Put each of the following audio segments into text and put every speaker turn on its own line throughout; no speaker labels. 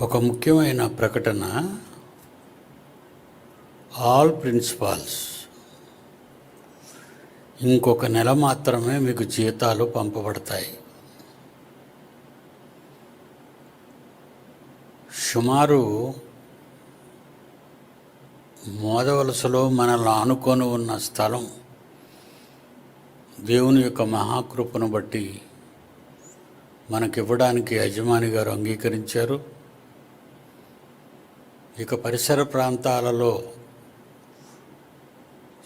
ఒక ముఖ్యమైన ప్రకటన ఆల్ ప్రిన్సిపాల్స్. ఇంకొక నెల మాత్రమే మీకు జీతాలు పంపబడతాయి. సుమారు మోదవలసలో మనల్ని ఆనుకొని ఉన్న స్థలం దేవుని యొక్క మహాకృపను బట్టి మనకివ్వడానికి యజమాని గారు అంగీకరించారు. ఇక పరిసర ప్రాంతాలలో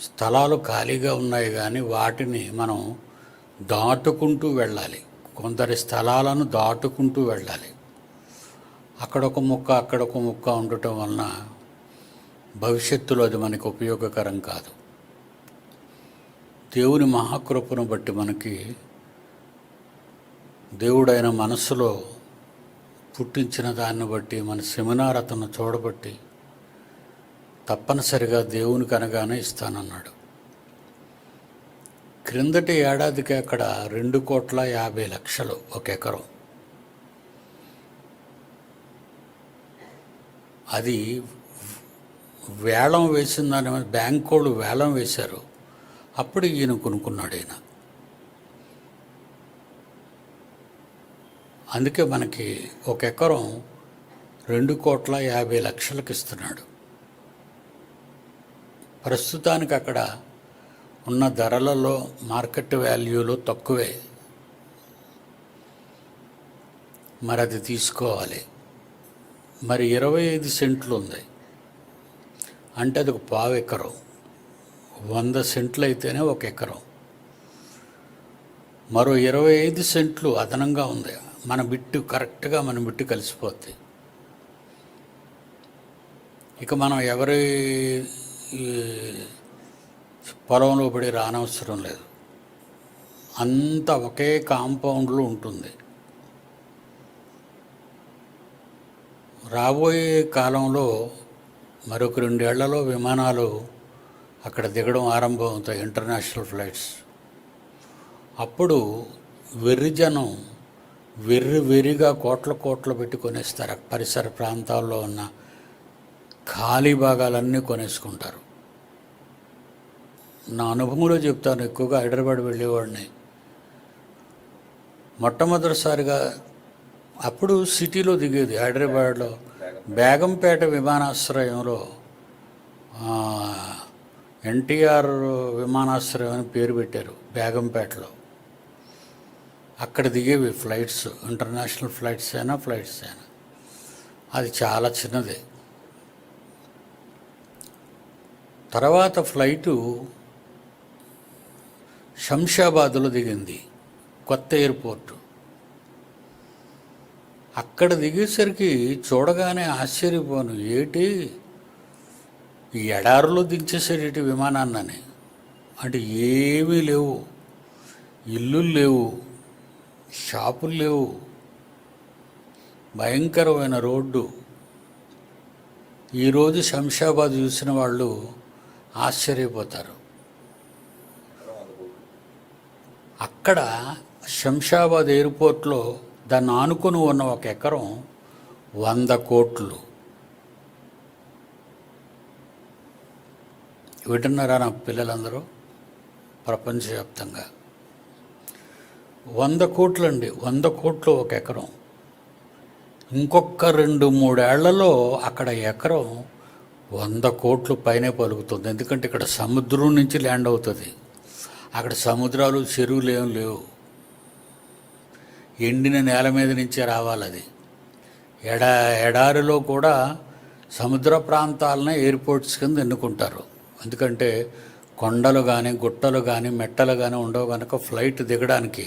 స్థలాలు ఖాళీగా ఉన్నాయి కానీ వాటిని మనం దాటుకుంటూ వెళ్ళాలి. కొందరి స్థలాలను దాటుకుంటూ వెళ్ళాలి. అక్కడొక ముక్క అక్కడొక ముక్క ఉండటం వలన భవిష్యత్తులో అది మనకు ఉపయోగకరం కాదు. దేవుని మహాకృపను బట్టి మనకి దేవుడైన మనసులో పుట్టించిన దాన్ని బట్టి మన సెమినార్ అతను చూడబట్టి తప్పనిసరిగా దేవునికి అనగానే ఇస్తానన్నాడు. క్రిందటి ఏడాదికి అక్కడ రెండు కోట్ల యాభై లక్షలు ఒక ఎకరం. అది వేలం వేసిందని బ్యాంకు వాళ్ళు వేలం వేశారు. అప్పుడు ఈయన కొనుక్కున్నాడు ఈయన. అందుకే మనకి ఒక ఎకరం రెండు కోట్ల యాభై లక్షలకు ఇస్తున్నాడు. ప్రస్తుతానికి అక్కడ ఉన్న ధరలలో మార్కెట్ వాల్యూలు తక్కువే. మరి అది తీసుకోవాలి. మరి ఇరవై ఐదు సెంట్లు ఉంది. అంటే అది ఒక పావు ఎకరం. వంద సెంట్లు అయితేనే ఒక ఎకరం. మరో ఇరవై ఐదు సెంట్లు అదనంగా ఉంది. మన బిట్టు కరెక్ట్గా మన బిట్టు కలిసిపోద్ది ఇక మనం ఎవరి పొలంలో పడి రానవసరం లేదు. అంత ఒకే కాంపౌండ్లో ఉంటుంది. రాబోయే కాలంలో మరొక రెండేళ్ళలో విమానాలు అక్కడ దిగడం ఆరంభం అవుతాయి ఇంటర్నేషనల్ ఫ్లైట్స్. అప్పుడు వెర్రిజనం వెర్రి వెర్రిగా కోట్ల కోట్లు పెట్టి కొనేస్తారు. పరిసర ప్రాంతాల్లో ఉన్న ఖాళీ భాగాలన్నీ కొనేసుకుంటారు. నా అనుభవంలో చెప్తాను ఎక్కువగా హైదరాబాద్ వెళ్ళేవాడిని. మొట్టమొదటిసారిగా అప్పుడు సిటీలో దిగేది హైదరాబాద్లో బేగంపేట విమానాశ్రయంలో ఎన్టీఆర్ విమానాశ్రయం అని పేరు పెట్టారు బేగంపేటలో. అక్కడ దిగేవి ఫ్లైట్స్ ఇంటర్నేషనల్ ఫ్లైట్స్ అయినా ఫ్లైట్స్ అయినా. అది చాలా చిన్నది. తర్వాత ఫ్లైటు శంషాబాద్లో దిగింది కొత్త ఎయిర్పోర్టు. అక్కడ దిగేసరికి చూడగానే ఆశ్చర్యపోను ఏటి? ఈ ఎడారిలో దించేసేటి విమానాన్నని. అంటే ఏమీ లేవు ఇల్లులు లేవు. షాపులు లేవు. భయంకరమైన రోడ్డు. ఈరోజు శంషాబాద్ చూసిన వాళ్ళు ఆశ్చర్యపోతారు. అక్కడ శంషాబాద్ ఎయిర్పోర్ట్లో దాన్ని ఆనుకొని ఉన్న ఒక ఎకరం వంద కోట్లు. వింటున్నారా నా పిల్లలందరూ? ప్రపంచవ్యాప్తంగా. వంద కోట్లండి వంద కోట్లు ఒక ఎకరం. ఇంకొక రెండు మూడేళ్ళలో అక్కడ ఎకరం వంద కోట్లు పైనే పలుకుతుంది. ఎందుకంటే ఇక్కడ సముద్రం నుంచి ల్యాండ్ అవుతుంది. అక్కడ సముద్రాలు చెరువులు ఏం లేవు. ఎండిన నేల మీద నుంచే రావాలి అది ఎడా ఎడారిలో కూడా సముద్ర ప్రాంతాలనే ఎయిర్పోర్ట్స్ కింద ఎన్నుకుంటారు. ఎందుకంటే కొండలు కానీ గుట్టలు కానీ మెట్టలు కానీ ఉండవు కనుక ఫ్లైట్ దిగడానికి.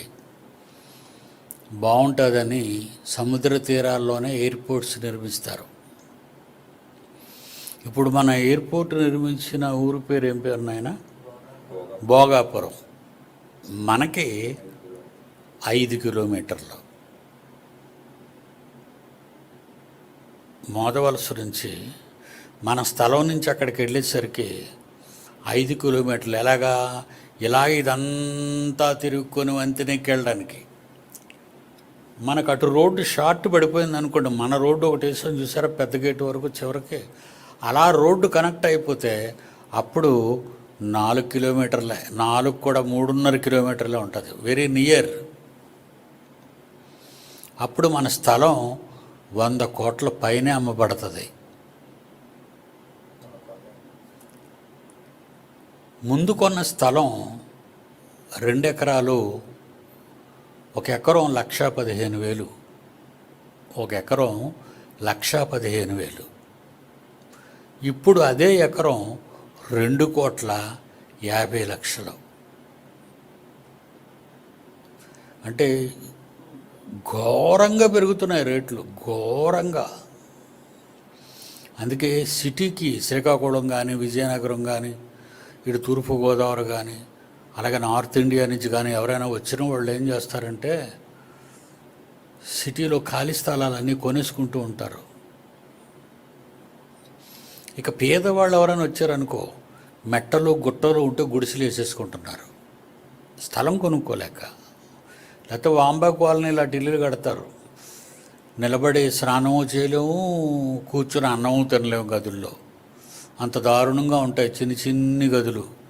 బాగుంటుందని సముద్ర తీరాల్లోనే ఎయిర్పోర్ట్స్ నిర్మిస్తారు. ఇప్పుడు మన ఎయిర్పోర్ట్ నిర్మించిన ఊరు పేరు ఏం పేరు నాయన? భోగాపురం. మనకి ఐదు కిలోమీటర్లు. మోదవలస నుంచి మన స్థలం నుంచి అక్కడికి వెళ్ళేసరికి ఐదు కిలోమీటర్లు. ఎలాగా? ఇలా ఇదంతా తిరుగుకొని వంతెనెక్కి వెళ్ళడానికి. మనకు అటు రోడ్డు షార్ట్ పడిపోయింది అనుకోండి మన రోడ్డు ఒకటి వేసాం చూసారా? పెద్ద గేట్ వరకు చివరికి. అలా రోడ్డు కనెక్ట్ అయిపోతే అప్పుడు నాలుగు కిలోమీటర్లే నాలుగు కూడా మూడున్నర కిలోమీటర్లే ఉంటుంది. వెరీ నియర్ అప్పుడు మన స్థలం వంద కోట్ల పైనే అమ్మబడుతుంది. ముందు కొన్న స్థలం రెండు ఎకరాలు ఒక ఎకరం లక్ష పదిహేను వేలు. ఒక ఎకరం లక్షా పదిహేను వేలు. ఇప్పుడు అదే ఎకరం రెండు కోట్ల యాభై లక్షలు. అంటే ఘోరంగా పెరుగుతున్నాయి రేట్లు ఘోరంగా. అందుకే సిటీకి శ్రీకాకుళం కానీ విజయనగరం కానీ ఇటు తూర్పుగోదావరి కానీ అలాగే నార్త్ ఇండియా నుంచి కానీ ఎవరైనా వచ్చిన వాళ్ళు ఏం చేస్తారంటే సిటీలో ఖాళీ స్థలాలన్నీ కొనేసుకుంటూ ఉంటారు. ఇక పేదవాళ్ళు ఎవరైనా వచ్చారనుకో మెట్టలు గుట్టలు ఉంటే గుడిసెలు వేసేసుకుంటున్నారు. స్థలం కొనుక్కోలేక. లేకపోతే వాంబా కాలనీ ఇలాంటి ఇల్లులు కడతారు. నిలబడి స్నానము చేయలేము కూర్చుని అన్నము తినలేము గదుల్లో. అంత దారుణంగా ఉంటాయి చిన్ని చిన్ని గదులు.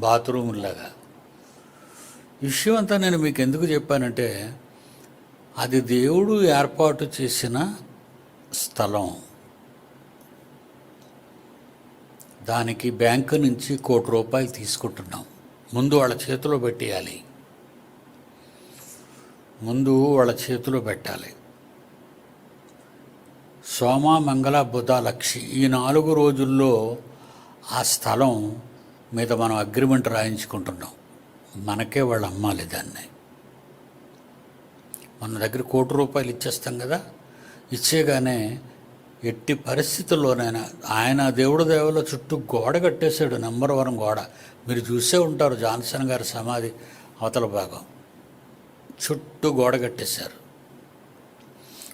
బాత్రూముల్లాగా. విషయం అంతా నేను మీకు ఎందుకు చెప్పానంటే అది దేవుడు ఏర్పాటు చేసిన స్థలం. దానికి బ్యాంకు నుంచి కోటి రూపాయలు తీసుకుంటున్నాం. ముందు వాళ్ళ చేతిలో పెట్టేయాలి. ముందు వాళ్ళ చేతిలో పెట్టాలి. సోమ మంగళ బుధ లక్షి ఈ నాలుగు రోజుల్లో ఆ స్థలం మీద మనం అగ్రిమెంట్ రాయించుకుంటున్నాం. మనకే వాళ్ళు అమ్మాలి దాన్ని. మన దగ్గర కోటి రూపాయలు ఇచ్చేస్తాం కదా. ఇచ్చేగానే ఎట్టి పరిస్థితుల్లోనైనా ఆయన దేవుడు దేవలో చుట్టూ గోడ కట్టేశాడు నెంబర్ వన్ గోడ. మీరు చూసే ఉంటారు జాన్సన్ గారి సమాధి అవతల భాగం. చుట్టూ గోడ కట్టేశారు.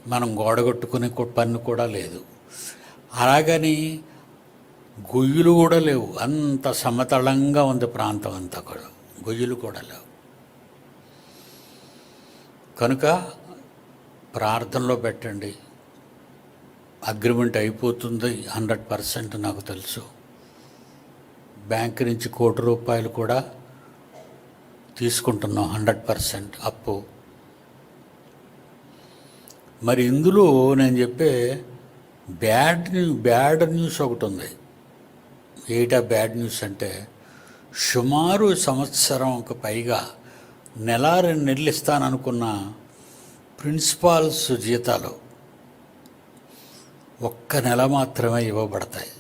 మనం గోడ కట్టుకునే పని కూడా లేదు. అలాగని గొయ్యులు కూడా లేవు. అంత సమతలంగా ఉంది ప్రాంతం అంతా కూడా. గొయ్యులు కూడా లేవు. కనుక ప్రార్థనలో పెట్టండి. అగ్రిమెంట్ అయిపోతుంది. హండ్రెడ్ పర్సెంట్ నాకు తెలుసు. బ్యాంక్ నుంచి కోటి రూపాయలు కూడా తీసుకుంటున్నాం. హండ్రెడ్ పర్సెంట్ అప్పు. మరి ఇందులో నేను చెప్పే బ్యాడ్ న్యూ బ్యాడ్ న్యూస్ ఒకటి ఉంది. ఏటా బ్యాడ్ న్యూస్ అంటే సుమారు సంవత్సరంకు పైగా నెల రెండు నెలలు ఇస్తాననుకున్న ప్రిన్సిపాల్స్ జీతాలు ఒక్క నెల మాత్రమే ఇవ్వబడతాయి.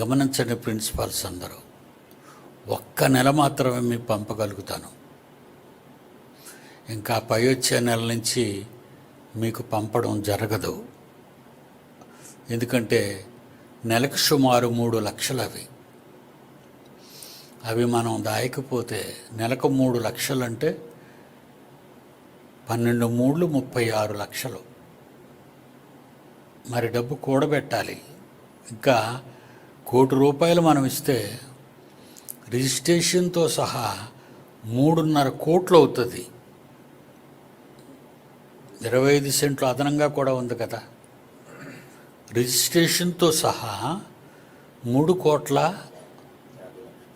గమనించండి ప్రిన్సిపాల్స్ అందరూ ఒక్క నెల మాత్రమే మీకు పంపగలుగుతాను. ఇంకా పై వచ్చే నెల నుంచి మీకు పంపడం జరగదు. ఎందుకంటే నెలకు సుమారు మూడు లక్షలు అవి అవి మనం దాయకపోతే నెలకు మూడు లక్షలు అంటే పన్నెండు మూడు ముప్పై ఆరు లక్షలు. మరి డబ్బు కూడబెట్టాలి. ఇంకా కోటి రూపాయలు మనం ఇస్తే రిజిస్ట్రేషన్తో సహా మూడున్నర కోట్లు అవుతుంది. ఇరవై ఐదు సెంట్లు అదనంగా కూడా ఉంది కదా. రిజిస్ట్రేషన్తో సహా మూడు కోట్ల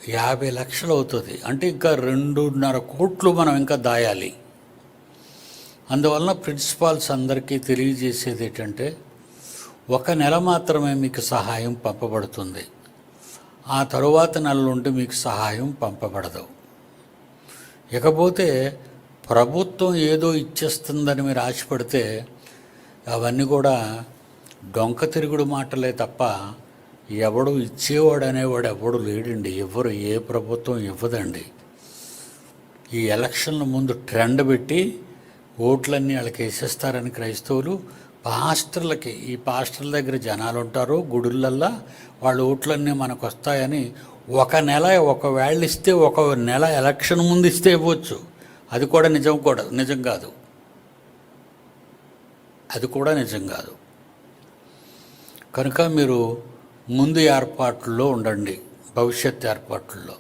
యాభై లక్షలు అవుతుంది. అంటే ఇంకా రెండున్నర కోట్లు మనం ఇంకా దాయాలి. అందువలన ప్రిన్సిపాల్స్ అందరికీ తెలియజేసేది ఏంటంటే ఒక నెల మాత్రమే మీకు సహాయం పంపబడుతుంది. ఆ తరువాత నెల నుండి మీకు సహాయం పంపబడదు. ఇకపోతే ప్రభుత్వం ఏదో ఇచ్చేస్తుందని మీరు ఆశపడితే అవన్నీ కూడా డొంక తిరుగుడు మాటలే తప్ప ఎవడు ఇచ్చేవాడు అనేవాడు ఎవడు లేడండి ఎవరు ఏ ప్రభుత్వం ఇవ్వదండి. ఈ ఎలక్షన్ల ముందు ట్రెండ్ పెట్టి ఓట్లన్నీ వాళ్ళకి వేసేస్తారని క్రైస్తవులు పాస్టర్లకి ఈ పాస్టర్ల దగ్గర జనాలు ఉంటారు గుడులల్లా వాళ్ళ ఓట్లన్నీ మనకు వస్తాయని ఒక నెల ఒకవేళ ఇస్తే ఒక నెల ఎలక్షన్ ముందు ఇస్తే ఇవ్వచ్చు. అది కూడా నిజం కూడా నిజం కాదు. అది కూడా నిజం కాదు. కనుక మీరు ముందు ఏర్పాట్లలో ఉండండి భవిష్యత్ ఏర్పాట్లలో.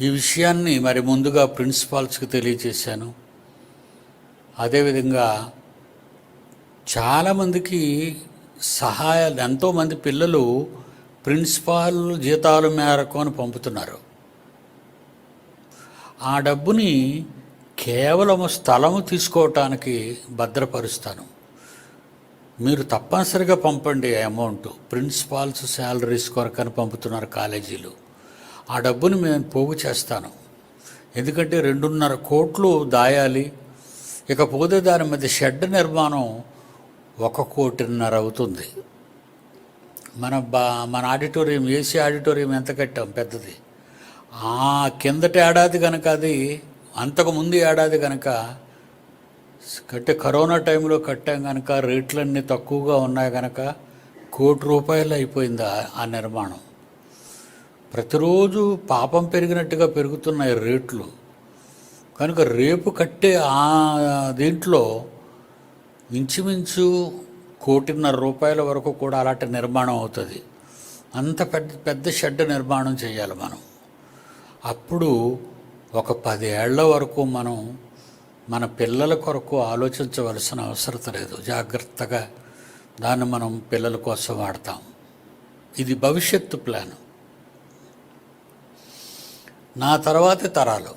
ఈ విషయాన్ని మరి ముందుగా ప్రిన్సిపాల్స్కి తెలియచేశాను అదేవిధంగా చాలామందికి సహాయాలు ఎంతోమంది పిల్లలు ప్రిన్సిపాల్ జీతాల మేరకు అని పంపుతున్నారు. ఆ డబ్బుని కేవలం స్థలము తీసుకోవటానికి భద్రపరుస్తాను. మీరు తప్పనిసరిగా పంపండి ఆ అమౌంట్. ప్రిన్సిపాల్స్ శాలరీస్ కొరకని పంపుతున్నారు కాలేజీలు. ఆ డబ్బుని మేము పోగు చేస్తాను. ఎందుకంటే రెండున్నర కోట్లు దాయాలి. ఇకపోతే దాని మీద షెడ్ నిర్మాణం ఒక కోటిన్నర అవుతుంది. మన బా మన ఆడిటోరియం ఏసీ ఆడిటోరియం ఎంత కట్టాం? పెద్దది. ఆ కిందటి ఏడాది కనుక అది అంతకుముందు ఏడాది కనుక కట్టే కరోనా టైంలో కట్టాం కనుక రేట్లన్నీ తక్కువగా ఉన్నాయి కనుక కోటి రూపాయలు అయిపోయింది ఆ- ఆ నిర్మాణం. ప్రతిరోజు పాపం పెరిగినట్టుగా పెరుగుతున్నాయి రేట్లు. కనుక రేపు కట్టే ఆ దీంట్లో ఇంచుమించు కోటిన్నర రూపాయల వరకు కూడా అలాంటి నిర్మాణం అవుతుంది. అంత పెద్ద పెద్ద షెడ్ నిర్మాణం చేయాలి మనం. అప్పుడు ఒక పదేళ్ళ వరకు మనం మన పిల్లల కొరకు ఆలోచించవలసిన అవసరం లేదు. జాగ్రత్తగా దాన్ని మనం పిల్లల కోసం వాడతాం. ఇది భవిష్యత్తు ప్లాన్. నా తర్వాతి తరాలు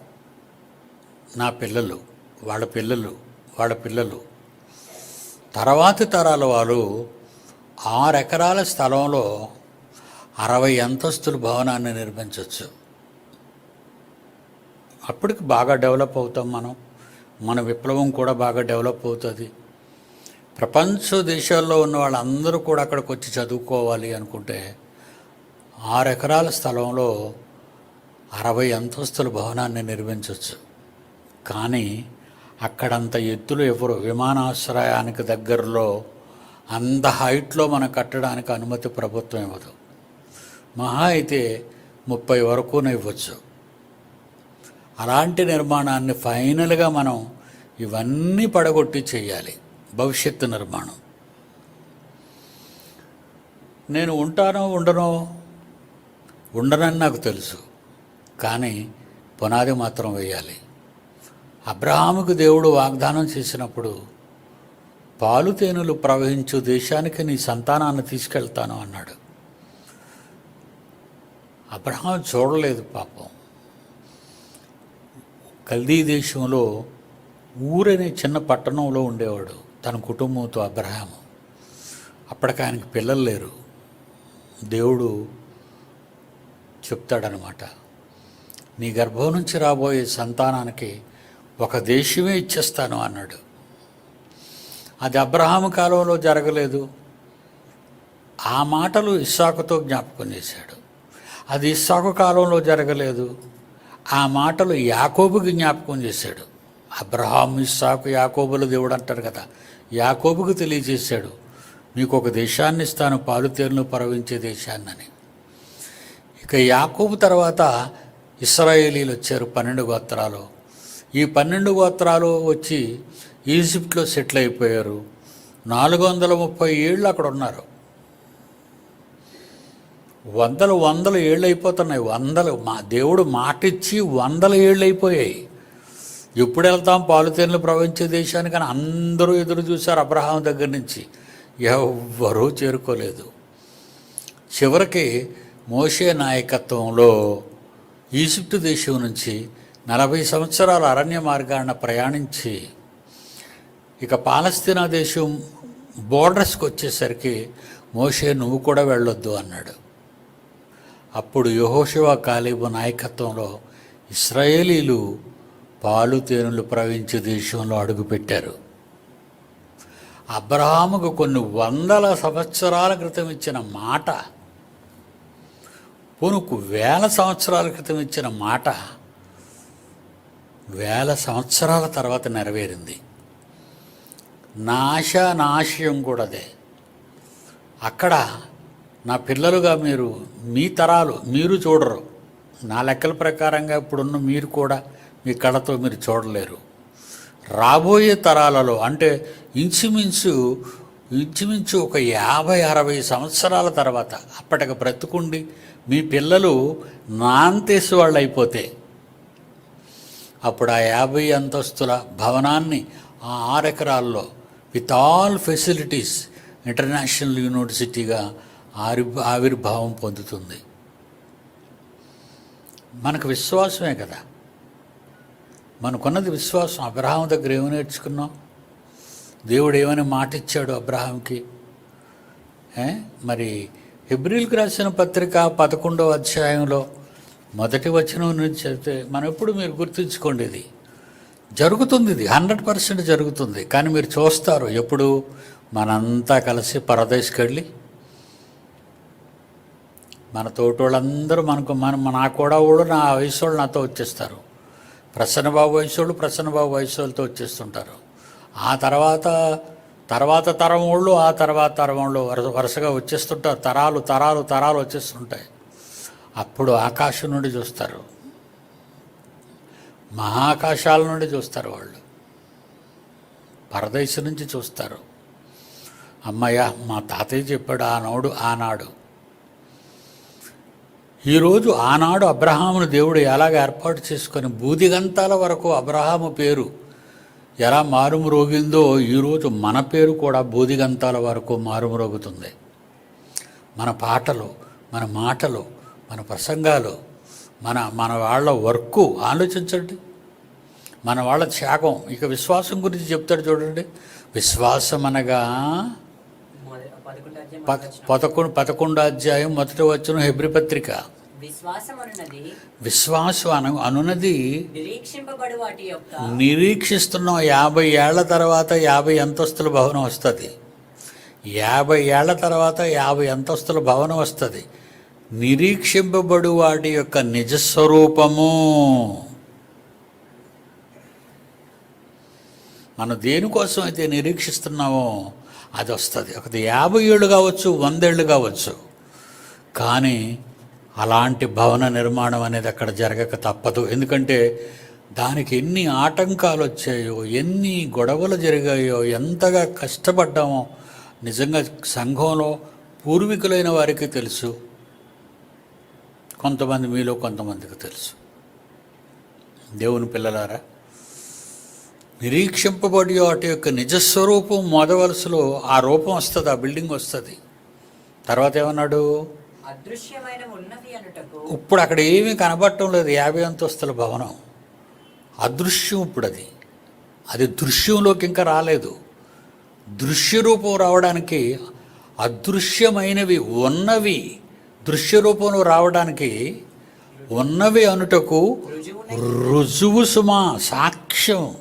నా పిల్లలు వాళ్ళ పిల్లలు వాళ్ళ పిల్లలు తర్వాతి తరాల వారు ఆరు ఎకరాల స్థలంలో అరవై అంతస్తుల భవనాన్ని నిర్మించవచ్చు అప్పటికి బాగా డెవలప్ అవుతాం మనం. మన విప్లవం కూడా బాగా డెవలప్ అవుతుంది. ప్రపంచ దేశాల్లో ఉన్న వాళ్ళందరూ కూడా అక్కడికి వచ్చి చదువుకోవాలి అనుకుంటే ఆరు ఎకరాల స్థలంలో అరవై అంతస్తుల భవనాన్ని నిర్మించవచ్చు కానీ అక్కడంత ఎత్తులు ఎవరు విమానాశ్రయానికి దగ్గరలో అంత హైట్లో మనం కట్టడానికి అనుమతి ప్రభుత్వం ఇవ్వదు. మహా అయితే ముప్పై వరకునే ఇవ్వచ్చు. అలాంటి నిర్మాణాన్ని ఫైనల్గా మనం ఇవన్నీ పడగొట్టి చేయాలి. భవిష్యత్తు నిర్మాణం. నేను ఉంటానో ఉండనో ఉండనని నాకు తెలుసు. కానీ పునాది మాత్రం వేయాలి. అబ్రహాముకు దేవుడు వాగ్దానం చేసినప్పుడు పాలు తేనెలు ప్రవహించు దేశానికి నీ సంతానాన్ని తీసుకెళ్తాను అన్నాడు. అబ్రహాం చూడలేదు పాపం. కల్దీ దేశంలో ఊరనే చిన్న పట్టణంలో ఉండేవాడు తన కుటుంబంతో అబ్రహాము. అప్పటికి ఆయనకి పిల్లలు లేరు. దేవుడు చెప్తాడనమాట నీ గర్భం నుంచి రాబోయే సంతానానికి ఒక దేశమే ఇచ్చేస్తాను అన్నాడు. అది అబ్రహాము కాలంలో జరగలేదు. ఆ మాటలు ఇస్సాకుతో జ్ఞాపకం చేశాడు. అది ఇస్సాకు కాలంలో జరగలేదు. ఆ మాటలు యాకోబుకి జ్ఞాపకం చేశాడు. అబ్రహాం ఇస్సాకు యాకోబుల దేవుడు అంటారు కదా. యాకోబుకు తెలియజేశాడు మీకు ఒక దేశాన్ని ఇస్తాను పాలుతేరును పరవించే దేశాన్నని. ఇక యాకోబు తర్వాత ఇస్రాయేలీలు వచ్చారు పన్నెండు గోత్రాలు. ఈ పన్నెండు గోత్రాలు వచ్చి ఈజిప్ట్లో సెటిల్ అయిపోయారు. నాలుగు వందల ముప్పై ఏళ్ళు అక్కడ ఉన్నారు. వందలు వందలు ఏళ్ళు అయిపోతున్నాయి వందలు మా దేవుడు మాటిచ్చి వందల ఏళ్ళు అయిపోయాయి ఎప్పుడు వెళ్తాం పాలుతేనలు ప్రవహించే దేశానికి అని అందరూ ఎదురు చూశారు అబ్రహాం దగ్గర నుంచి. ఎవ్వరూ చేరుకోలేదు. చివరికి మోషే నాయకత్వంలో ఈజిప్టు దేశం నుంచి నలభై సంవత్సరాల అరణ్య మార్గాన ప్రయాణించి ఇక పాలస్తీనా దేశం బోర్డర్స్కి వచ్చేసరికి మోషే నువ్వు కూడా వెళ్ళొద్దు అన్నాడు. అప్పుడు యహోశివ కాలేబు నాయకత్వంలో ఇస్రాయేలీలు పాలు తేనెలు ప్రవహించే దేశంలో అడుగుపెట్టారు. అబ్రహాముకు కొన్ని వందల సంవత్సరాల క్రితం ఇచ్చిన మాట పూనుకు వేల సంవత్సరాల క్రితం ఇచ్చిన మాట వేల సంవత్సరాల తర్వాత నెరవేరింది. నా నాశయం కూడా అదే. అక్కడ నా పిల్లలుగా మీరు మీ తరాలు మీరు చూడరు. నా లెక్కల ప్రకారంగా ఇప్పుడున్న మీరు కూడా మీ కళతో మీరు చూడలేరు. రాబోయే తరాలలో అంటే ఇంచుమించు ఇంచుమించు ఒక యాభై అరవై సంవత్సరాల తర్వాత అప్పటికి బ్రతుకుండి మీ పిల్లలు నాంతేసి వాళ్ళు అయిపోతే అప్పుడు ఆ యాభై అంతస్తుల భవనాన్ని ఆ ఆరు ఎకరాల్లో విత్ ఆల్ ఫెసిలిటీస్ ఇంటర్నేషనల్ యూనివర్సిటీగా ఆవి ఆవిర్భావం పొందుతుంది. మనకు విశ్వాసమే కదా. మనకున్నది విశ్వాసం. అబ్రహాం దగ్గర ఏమి నేర్చుకున్నాం? దేవుడు ఏమని మాట ఇచ్చాడు అబ్రహాంకి మరి హెబ్రిల్కి రాసిన పత్రిక పదకొండవ అధ్యాయంలో మొదటి వచనం నుంచి అయితే మనం ఎప్పుడు మీరు గుర్తుంచుకోండి ఇది. జరుగుతుంది ఇది. హండ్రెడ్ పర్సెంట్ జరుగుతుంది. కానీ మీరు చూస్తారు ఎప్పుడు? మనంతా కలిసి పరదేశ్కి వెళ్ళి మన తోటోళ్ళందరూ మనకు మన నా కూడా వాళ్ళు నా వయసు వాళ్ళు నాతో వచ్చేస్తారు. ప్రసన్నబాబు వయసు వాళ్ళు ప్రసన్నబాబు వయసు వాళ్ళతో వచ్చేస్తుంటారు. ఆ తర్వాత తర్వాత తరం వాళ్ళు ఆ తర్వాత తరం వాళ్ళు వరుస వరుసగా వచ్చేస్తుంటారు. తరాలు తరాలు తరాలు వచ్చేస్తుంటాయి. అప్పుడు ఆకాశం నుండి చూస్తారు. మహాకాశాల నుండి చూస్తారు వాళ్ళు. పరదేశం నుంచి చూస్తారు. అమ్మయ్య మా తాతయ్య చెప్పాడు ఆనాడు ఆనాడు. ఈరోజు ఆనాడు అబ్రహామును దేవుడు ఎలాగ ఏర్పాటు చేసుకొని బూదిగంతాల వరకు అబ్రహాము పేరు ఎలా మారుమ్రోగిందో ఈరోజు మన పేరు కూడా బూదిగంతాల వరకు మారుమ్రోగుతుంది మన పాటలు మన మాటలు మన ప్రసంగాలు మన మన వాళ్ళ వర్క్ ఆలోచించండి. మన వాళ్ళ త్యాగం ఇక విశ్వాసం గురించి చెప్తాడు చూడండి. విశ్వాసం అనగా
పదకొండు.
పదకొండు అధ్యాయం మొదటి వచ్చిన హెబ్రి పత్రిక.
విశ్వాసం అనున్నది
నిరీక్షిస్తున్నాం. యాభై ఏళ్ళ తర్వాత యాభై అంతస్తుల భవనం వస్తుంది. యాభై ఏళ్ళ తర్వాత యాభై అంతస్తుల భవనం వస్తుంది. నిరీక్షింపబడు వాటి యొక్క నిజస్వరూపము. మనం దేనికోసం అయితే నిరీక్షిస్తున్నామో అది వస్తుంది ఒకటి యాభై ఏళ్ళు కావచ్చు వందేళ్ళు కావచ్చు. కానీ అలాంటి భవన నిర్మాణం అనేది అక్కడ జరగక తప్పదు. ఎందుకంటే దానికి ఎన్ని ఆటంకాలు వచ్చాయో ఎన్ని గొడవలు జరిగాయో ఎంతగా కష్టపడ్డామో నిజంగా సంఘంలో పూర్వీకులైన వారికి తెలుసు. కొంతమంది మీలో కొంతమందికి తెలుసు. దేవుని పిల్లలారా నిరీక్షింపబడి వాటి యొక్క నిజస్వరూపం మొదవలసలో ఆ రూపం వస్తుంది ఆ బిల్డింగ్ వస్తుంది. తర్వాత ఏమన్నాడు? ఇప్పుడు అక్కడ ఏమీ కనబడటం లేదు యాభై అంతస్తుల భవనం. అదృశ్యం ఇప్పుడు అది అది దృశ్యంలోకి ఇంకా రాలేదు. దృశ్య రూపం రావడానికి అదృశ్యమైనవి ఉన్నవి దృశ్య రూపంలో రావడానికి ఉన్నవి అనుటకు రుజువు సుమా సాక్ష్యం.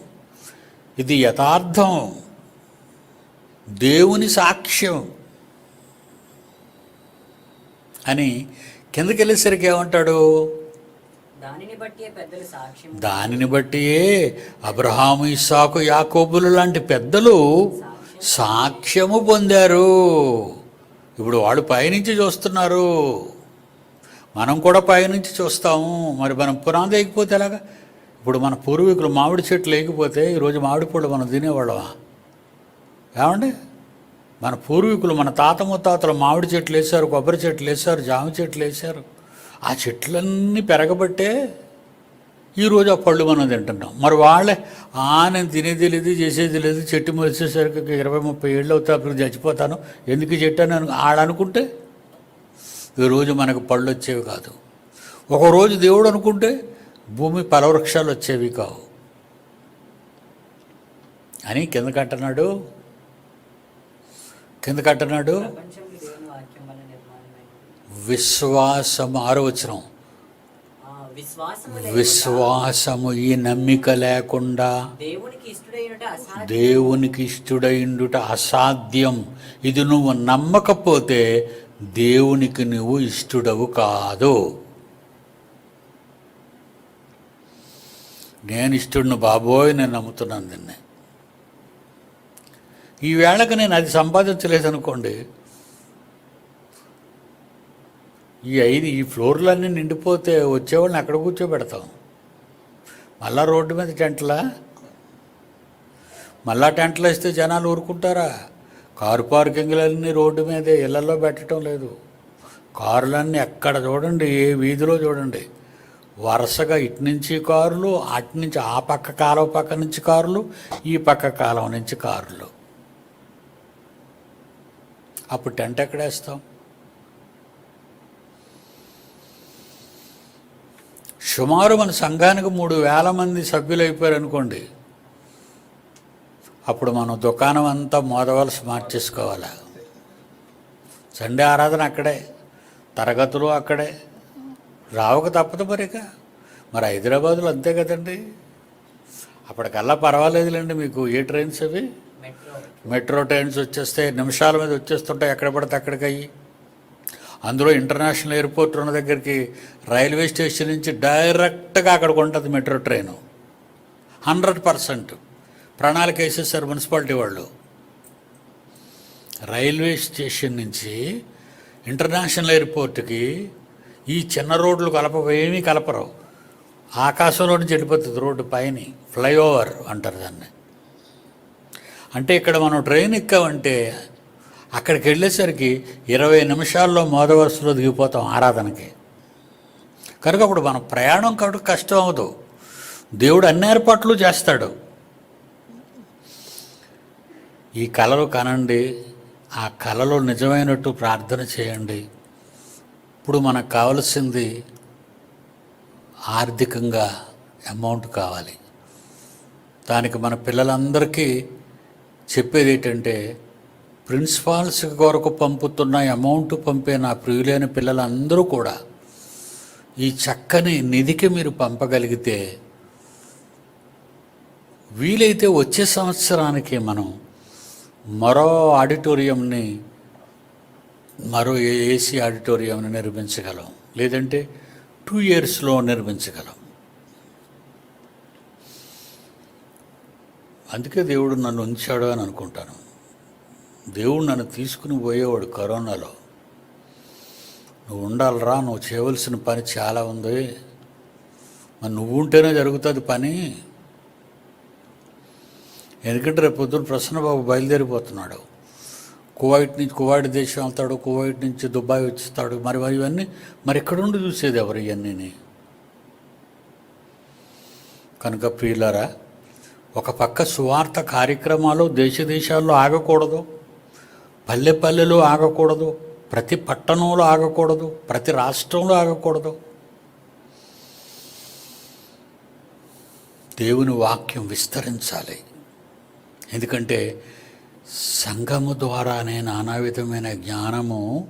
ఇది యథార్థం. దేవుని సాక్ష్యం. అని కిందకి వెళ్ళేసరికి ఏమంటాడు?
దానిని బట్టి పెద్దలు సాక్ష్యం
దానిని బట్టియే అబ్రహాము ఇస్సాకు యాకోబులు లాంటి పెద్దలు సాక్ష్యము పొందారు. ఇప్పుడు వాళ్ళు పైనుంచి చూస్తున్నారు. మనం కూడా పైనుంచి చూస్తాము. మరి మనం పునాది లేకపోతే ఎలాగా? ఇప్పుడు మన పూర్వీకులు మామిడి చెట్లు లేకపోతే ఈరోజు మామిడి పళ్ళు మనం తినేవాళ్ళమా? ఏమండి? మన పూర్వీకులు మన తాత ముత్తాతలు మామిడి చెట్లు వేశారు కొబ్బరి చెట్లు వేశారు జామ చెట్లు వేశారు. ఆ చెట్లన్నీ పెరగబట్టే ఈరోజు ఆ పళ్ళు మనం తింటున్నాం. మరి వాళ్ళే ఆ నేను తినేది లేదు చేసేది లేదు చెట్టు మొలిసేసరికి ఇరవై ముప్పై ఏళ్ళు అవుతా అప్పుడు చచ్చిపోతాను. ఎందుకు చెట్టు అని ఆడనుకుంటే ఈరోజు మనకు పళ్ళు వచ్చేవి కాదు. ఒకరోజు దేవుడు అనుకుంటే భూమి ఫలవృక్షాలు వచ్చేవి కావు. అని కిందకంటున్నాడు కిందకంటున్నాడు
ప్రపంచంలో దేవుని వాక్యం వల్ల నిర్మాణమైనది
విశ్వాసం ఆరోచనం
ఆ విశ్వాసము
విశ్వాసము ఈ నమ్మిక లేకుండా
దేవునికి
ఇష్టడైండుట అసాధ్యం. ఇది నువ్వు నమ్మకపోతే దేవునికి నువ్వు ఇష్టడవు కాదు. నేను ఇష్టడును బాబోయ్ నేను నమ్ముతున్నాను దీన్ని. ఈ వేళకు నేను అది సంపాదించలేదు అనుకోండి ఈ ఐదు ఈ ఫ్లోర్లన్నీ నిండిపోతే వచ్చేవాళ్ళని ఎక్కడ కూర్చోబెడతాం. మళ్ళా రోడ్డు మీద టెంట్లా? మళ్ళా టెంట్లు వేస్తే జనాలు ఊరుకుంటారా? కారు పార్కింగ్లన్నీ రోడ్డు మీదే ఇళ్ళలో పెట్టడం లేదు. కారులన్నీ ఎక్కడ చూడండి ఏ వీధిలో చూడండి. వరుసగా ఇటు నుంచి కారులు అటు నుంచి ఆ పక్క కాలం పక్క నుంచి కారులు ఈ పక్క కాలం నుంచి కారులు. అప్పుడు టెంట్ ఎక్కడేస్తాం? సుమారు మన సంఘానికి మూడు వేల మంది సభ్యులు అయిపోయారు అనుకోండి. అప్పుడు మనం దుకాణం అంతా మోదవలసి మార్చేసుకోవాలి. సండే ఆరాధన అక్కడే తరగతులు అక్కడే రావక తప్పదు మరిక. మరి హైదరాబాదులో అంతే కదండి. అప్పటికల్లా పర్వాలేదులేండి మీకు ఏ ట్రైన్స్ అవి?
మెట్రో.
ట్రైన్స్ వచ్చేస్తే నిమిషాల మీద వచ్చేస్తుంటాయి ఎక్కడ పడితే అక్కడికి అయ్యి. అందులో ఇంటర్నేషనల్ ఎయిర్పోర్ట్ ఉన్న దగ్గరికి రైల్వే స్టేషన్ నుంచి డైరెక్ట్గా అక్కడికి ఉంటుంది మెట్రో ట్రైను. Hundred percent. ప్రణాళిక వేసేసారు మున్సిపాలిటీ వాళ్ళు. రైల్వే స్టేషన్ నుంచి ఇంటర్నేషనల్ ఎయిర్పోర్ట్కి ఈ చిన్న రోడ్లు కలప ఏమీ కలపరు. ఆకాశంలో నుంచి వెళ్ళిపోతుంది రోడ్డు పైన. ఫ్లైఓవర్ అంటారు దాన్ని. అంటే ఇక్కడ మనం ట్రైన్ ఎక్కామంటే అక్కడికి వెళ్ళేసరికి ఇరవై నిమిషాల్లో మోదవరుసలో దిగిపోతాం ఆరాధనకి. కనుక అప్పుడు మన ప్రయాణం కాబట్టి కష్టం అవ్వదు. దేవుడు అన్ని ఏర్పాట్లు చేస్తాడు. ఈ కళలు కనండి ఆ కళలో నిజమైనట్టు ప్రార్థన చేయండి. ఇప్పుడు మనకు కావలసింది ఆర్థికంగా అమౌంట్ కావాలి. దానికి మన పిల్లలందరికీ చెప్పేది ఏంటంటే ప్రిన్సిపాల్స్ కొరకు పంపుతున్న అమౌంట్ పంపే నా ప్రియులైన పిల్లలందరూ కూడా ఈ చక్కని నిధికి మీరు పంపగలిగితే వీలైతే వచ్చే సంవత్సరానికి మనం మరో ఆడిటోరియంని మరో ఏసీ ఆడిటోరియంను నిర్మించగలం. లేదంటే టూ ఇయర్స్లో నిర్మించగలం. అందుకే దేవుడు నన్ను ఉంచాడు అని అనుకుంటాను. దేవుడు నన్ను తీసుకుని పోయేవాడు కరోనాలో. నువ్వు ఉండాలిరా నువ్వు చేయవలసిన పని చాలా ఉంది. మరి నువ్వు ఉంటేనే జరుగుతుంది పని. ఎందుకంటే రేపు పొద్దున్న ప్రసన్నబాబు బయలుదేరిపోతున్నాడు. కువైట్ నుంచి కువైట్ దేశం వెళ్తాడు కువైట్ నుంచి దుబాయ్ వచ్చిస్తాడు. మరి ఇవన్నీ మరి ఎక్కడుండి చూసేది ఎవరు ఇవన్నీ కనుక ప్రియులారా ఒక పక్క సువార్త కార్యక్రమాలు దేశ దేశాల్లో ఆగకూడదు పల్లె పల్లెలు ఆగకూడదు ప్రతి పట్టణంలో ఆగకూడదు ప్రతి రాష్ట్రంలో ఆగకూడదు. దేవుని వాక్యం విస్తరించాలి. ఎందుకంటే సంఘము ద్వారానే నానా విధమైన జ్ఞానము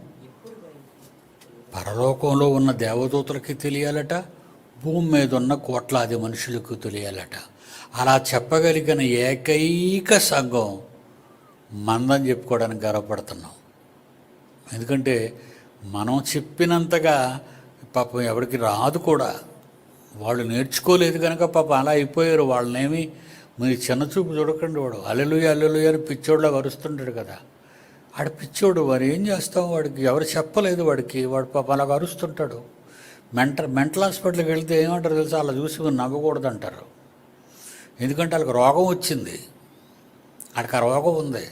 పరలోకంలో ఉన్న దేవదూతలకి తెలియాలట భూమి మీద ఉన్న కోట్లాది మనుషులకు తెలియాలట. అలా చెప్పగలిగిన ఏకైక సంఘం మందని చెప్పుకోవడానికి గర్వపడుతున్నాం. ఎందుకంటే మనం చెప్పినంతగా పాపం ఎవరికి రాదు కూడా. వాళ్ళు నేర్చుకోలేదు కనుక పాపం అలా అయిపోయారు. వాళ్ళనేమి మీరు చిన్న చూపు చూడకండి వాడు. అల్లెలుయ అల్లెలుయ అని పిచ్చోడులా అరుస్తుంటాడు కదా. ఆడ పిచ్చోడు వాడు ఏం చేస్తాం వాడికి? ఎవరు చెప్పలేదు వాడికి. వాడు పాప అలాగ అరుస్తుంటాడు. మెంటల్ మెంటల్ హాస్పిటల్కి వెళ్తే ఏమంటారు తెలుసా? అలా చూసి నవ్వకూడదు అంటారు ఎందుకంటే వాళ్ళకి రోగం వచ్చింది. వాడికి ఆ రోగం ఉంది.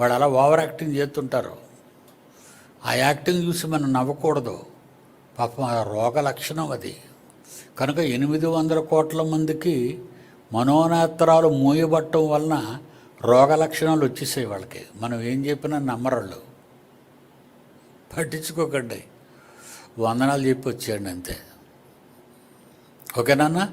వాడు అలా ఓవర్ యాక్టింగ్ చేస్తుంటారు. ఆ యాక్టింగ్ చూసి మనం నవ్వకూడదు. పాపం ఆ రోగ లక్షణం అది. కనుక ఎనిమిది వందల కోట్ల మందికి మనోనేత్రాలు మూయబట్టడం వలన రోగ లక్షణాలు వచ్చేసాయి వాళ్ళకి. మనం ఏం చెప్పినా నమ్మరాళ్ళు. పట్టించుకోకండి. వందనాలు చెప్పి వచ్చేయండి అంతే. ఓకేనా